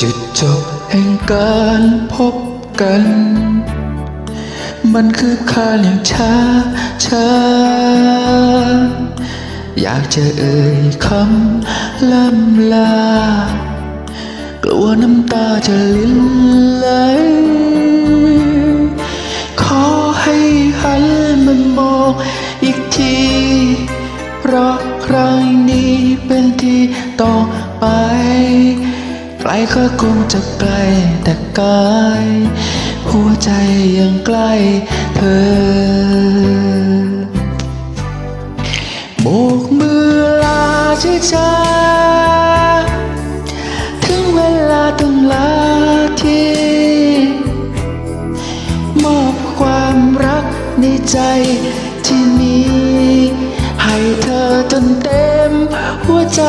จุดจบแห่งการพบกัน มันคือคาอย่างช้าช้า อยากจะเอ่ยคำล่ำลา กลัวน้ำตาจะลิ้นไหล ขอให้หันมามองอีกที เพราะครั้งนี้เป็นที่ต่อไป กลก็คงจะไกลแต่กายหัวใจยังใกล้เธอ โบกมือลาช้าๆถึงเวลาต้องลาทีมอบความรักในใจที่มี ให้เธอจนเต็มหัวใจ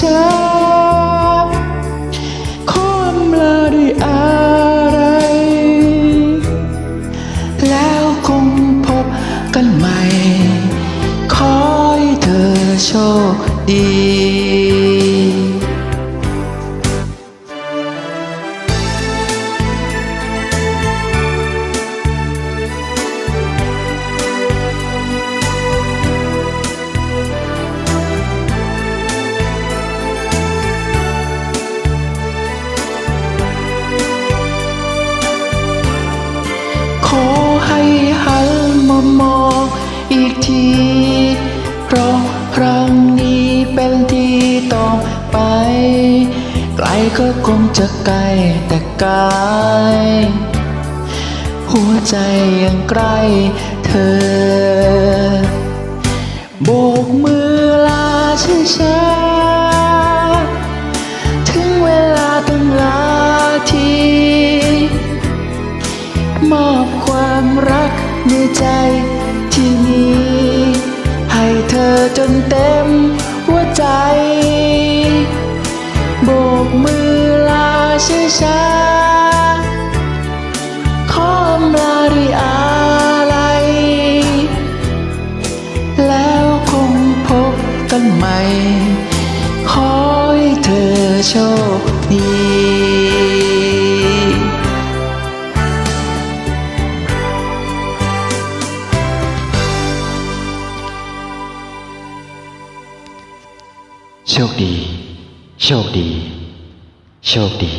ช้าๆขออำลาด้วยอะไร แล้วคงพบกันใหม่ ขอให้เธอโชคดี อให้หันมามองอีกที เพราะครั้งนี้เป็นที่ต่อไป ไกลก็คงจะไกลแต่กายหัวใจยังใกล้เธอ ความรักในใจที่มีให้เธอจนเต็มหัวใจ โบกมือลาช้าขออำลาด้วยอะไรแล้วคงพบกันใหม่ ขอให้เธอโชคดี โชคดี โชคดี โชคดี